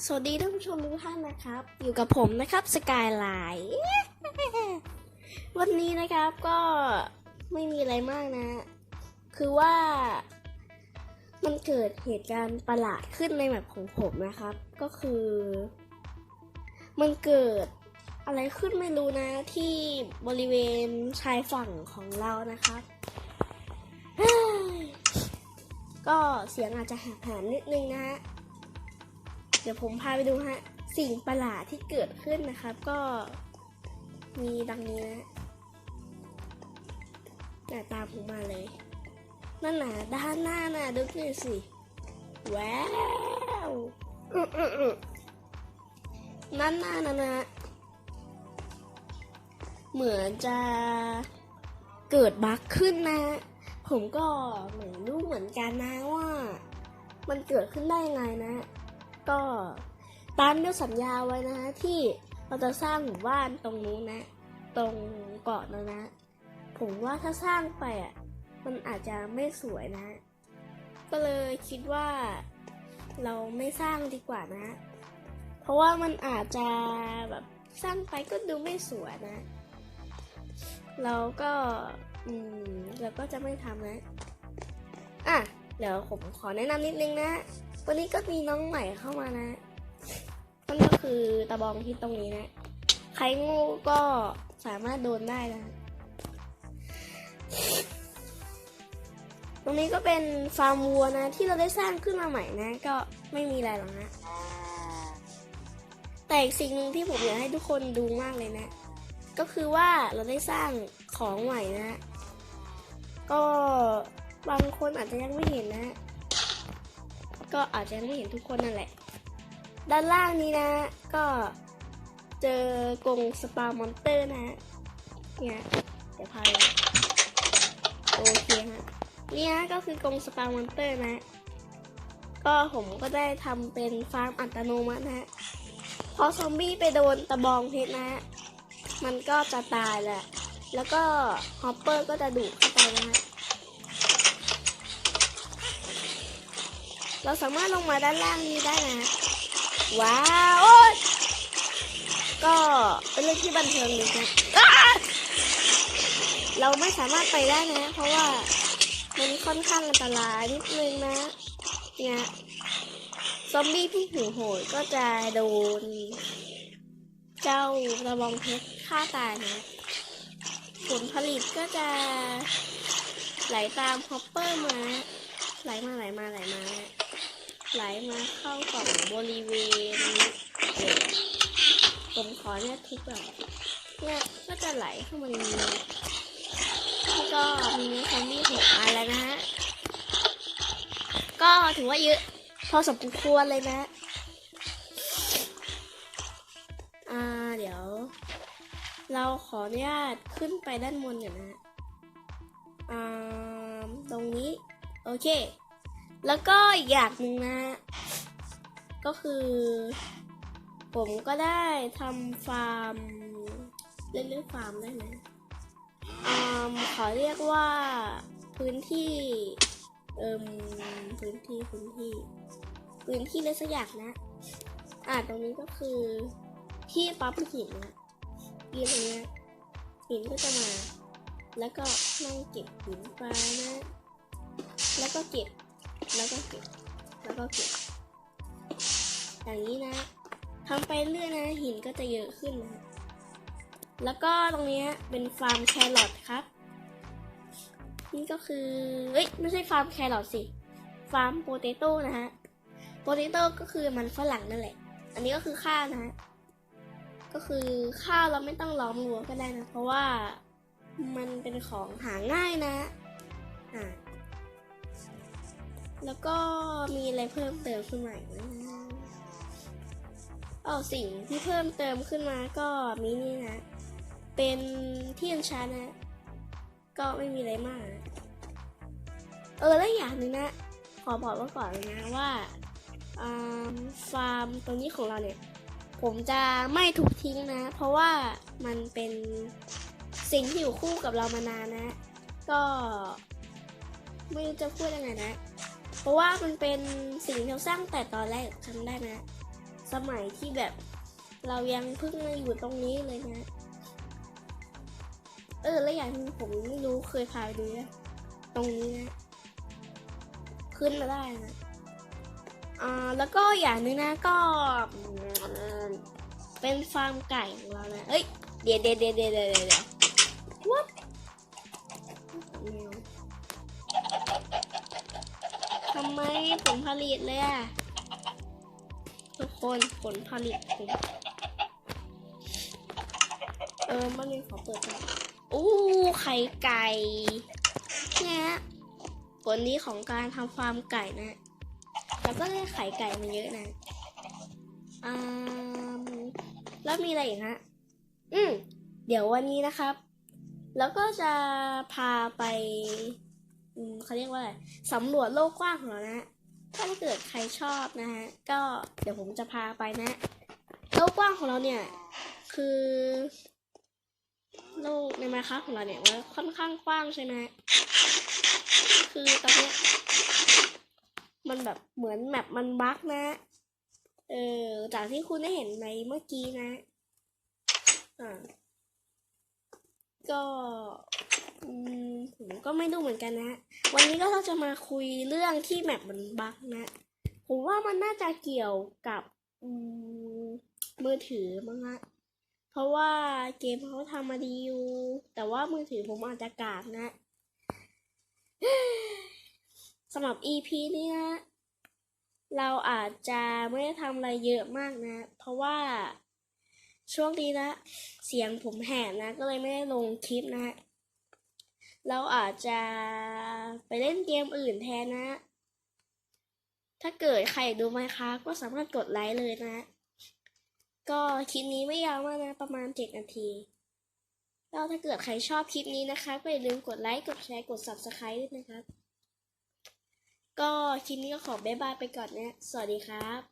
สวัสดีท่านผู้ชมทุกท่านนะครับ อยู่กับผมนะครับสกายไลน์วันนี้นะครับก็ไม่มีอะไรมากนะ คือว่ามันเกิดเหตุการณ์ประหลาดขึ้นในแบบของผมนะครับ ก็คือ มันเกิดอะไรขึ้นไม่รู้นะที่บริเวณชายฝั่งของเรานะครับก็เสียงอาจจะแหบๆนิดนึงนะฮะ เดี๋ยวผมพาไปดูฮะ สิ่งประหลาดที่เกิดขึ้นนะครับ ก็มีดังนี้นะน่าตามผมมาเลย นั่นน่ะด้านหน้าน่ะดูหน่สิว้าวนั่นน่ะนะนะเหมือนจะเกิดบั๊กขึ้นนะ ผมก็เหมือนรู้เหมือนกันนะว่า มันเกิดขึ้นได้ไงนะ ก็ตามที่สัญญาไว้นะฮะที่เราจะสร้างหมู่บ้านตรงนู้นนะ ตรงเกาะนะนะ ผมว่าถ้าสร้างไปอะมันอาจจะไม่สวยนะ ก็เลยคิดว่าเราไม่สร้างดีกว่านะ เพราะว่ามันอาจจะแบบสร้างไปก็ดูไม่สวยนะ เราก็อืมเราก็จะไม่ทำนะ อะ เดี๋ยวผมขอแนะนำนิดนึงนะ วันนี้ก็มีน้องใหม่เข้ามานะนั่นก็คือตะบองที่ตรงนี้นะ ใครงูก็สามารถโดนได้นะ ตรงนี้ก็เป็นฟาร์มวัวนะ ที่เราได้สร้างขึ้นมาใหม่นะ ก็ไม่มีอะไรหรอกนะ แต่อีกสิ่งหนึ่งที่ผมอยากให้ทุกคนดูมากเลยนะ ก็คือว่าเราได้สร้างของใหม่นะ ก็บางคนอาจจะยังไม่เห็นนะ ก็อาจจะไม่เห็นทุกคนนั่นแหละ ด้านล่างนี้นะ ก็เจอกรงสปามอนเตอร์นะเนี่ยเดี๋ยวพาไปโอเคฮะเนี่ยก็คือกรงสปามอนเตอร์นะ ก็ผมก็ได้ทำเป็นฟาร์มอัตโนมัตินะฮะพอซอมบี้ไปโดนตะบองเพชรนะฮะมันก็จะตายแหละ แล้วก็ฮอปเปอร์ก็จะดูดเข้าไปนะฮะ เราสามารถลงมาด้านล่างนี้ได้นะว้าวโอ๊ยก็เป็นเรื่องที่บันเทิงดีนะเราไม่สามารถไปได้นะ เพราะว่ามันค่อนข้างอันตรายนิดนึงนะเนี่ยซอมบี้ที่หิวโหยก็จะโดน เจ้าระบองเพชรฆ่าตายนะผลผลิตก็จะไหลตามฮอปเปอร์มา ไหลมาไหลมาไหลมาไหลมาเข้ากล่องบริเวณผมขอเนี่ยทุกแบบเนี่ยก็จะไหลเข้ามาในนี้แล้วก็มีเนื้อซอมบี้หกอันแล้วนะฮะก็ถือว่าเยอะ พอสมควรเลยนะอ่าเดี๋ยว เราขออนุญาตขึ้นไปด้านบนก่อนนะอ่าตรงนี้ โอเค แล้วก็อีกอย่างหนึ่งนะ ก็คือ ผมก็ได้ทำฟาร์มเล่นเรื่องฟาร์มได้ไหมอ่าขอเรียกว่าพื้นที่เอิมพื้นที่พื้นที่ พื้นที่เลยสักอย่างนะ อ่าตรงนี้ก็คือที่ปั๊มหินนะยืนตรงเนี้ยหินก็จะมา แล้วก็นั่งเก็บหินไปนะ แล้วก็เก็บ แล้วก็เก็บ แล้วก็เก็บ อย่างนี้นะทำไปเรื่อยนะ หินก็จะเยอะขึ้นนะ แล้วก็ตรงนี้เป็นฟาร์มแครอทครับ นี่ก็คือเอ้ย ไม่ใช่ฟาร์มแครอทสิ ฟาร์มโปเตโต้นะฮะ โปเตโต้ก็คือมันฝรั่งนั่นแหละ อันนี้ก็คือข้าวนะฮะ ก็คือข้าวเราไม่ต้องล้อมรั้วก็ได้นะ เพราะว่ามันเป็นของหาง่ายนะ อ่า แล้วก็มีอะไรเพิ่มเติมขึ้นมาอีกนะอ๋อสิ่งที่เพิ่มเติมขึ้นมาก็มีนี่นะ เป็นที่อัญชันนะ ก็ไม่มีอะไรมาก เออแล้วอย่างหนึ่งนะ ขอบอกไว้ก่อนเลยนะว่าอ่าฟาร์มตรงนี้ของเราเนี่ย ผมจะไม่ถูกทิ้งนะ เพราะว่ามันเป็นสิ่งที่อยู่คู่กับเรามานานนะ ก็ไม่รู้จะพูดยังไงนะ เพราะว่ามันเป็นสิ่งที่เราสร้างแต่ตอนแรกจำได้ไหมสมัยที่แบบเรายังเพิ่งมาอยู่ตรงนี้เลยนะ เออ แล้วอย่างนึงผมไม่รู้เคยพาไปดูนะตรงนี้นะ ขึ้นมาได้นะอ่าแล้วก็อย่างนึงนะก็ เป็นฟาร์มไก่ของเรานะ เอ้ย เดี๋ยวเดี๋ยวเดี๋ยวเดี๋ยวเดี๋ยวเดี๋ยว what ทำไมผลผลิตเลยอะทุกคนผลผลิตผมเออมันมีขอเปิดก่อนอู้ไข่ไก่เนี่ยผลนี้ของการทำฟาร์มไก่นะแล้วก็ได้ไข่ไก่มาเยอะนะอ่าแล้วมีอะไรอีกฮะอืมเดี๋ยววันนี้นะครับ แล้วก็จะพาไป เขาเรียกว่าอะไรสำรวจโลกกว้างของเรานะ ถ้าเกิดใครชอบนะฮะ ก็เดี๋ยวผมจะพาไปนะ โลกกว้างของเราเนี่ย คือ โลกในมาค้าของเราเนี่ยมันค่อนข้างกว้างใช่ไหมคือตอนนี้มันแบบเหมือนแมปมันบั๊กนะ เออ จากที่คุณได้เห็นในเมื่อกี้นะ อ่า ก็ ผมก็ไม่รู้เหมือนกันนะ วันนี้ก็เราจะมาคุยเรื่องที่แมปมันบั๊กนะ ผมว่ามันน่าจะเกี่ยวกับมมือถือมั้งฮะเพราะว่าเกมเขาทำมาดีอยู่ แต่ว่ามือถือผมอาจจะกากนะสำหรับ EP นี้นะ เราอาจจะไม่ได้ทำอะไรเยอะมากนะ เพราะว่าช่วงนี้นะ เสียงผมแหบนะ ก็เลยไม่ได้ลงคลิปนะ เราอาจจะไปเล่นเกมอื่นแทนนะ ถ้าเกิดใครดูไหมคะ ก็สามารถกดไลค์เลยนะ ก็คลิปนี้ไม่ยาวมากนะ ประมาณ7นาทีแล้วถ้าเกิดใครชอบคลิปนี้นะคะก็อย่าลืมกดไลค์ กดแชร์ กด subscribe ด้วยนะครับ ก็คลิปนี้ก็ขอบ๊ายบายไปก่อนนะ สวัสดีครับ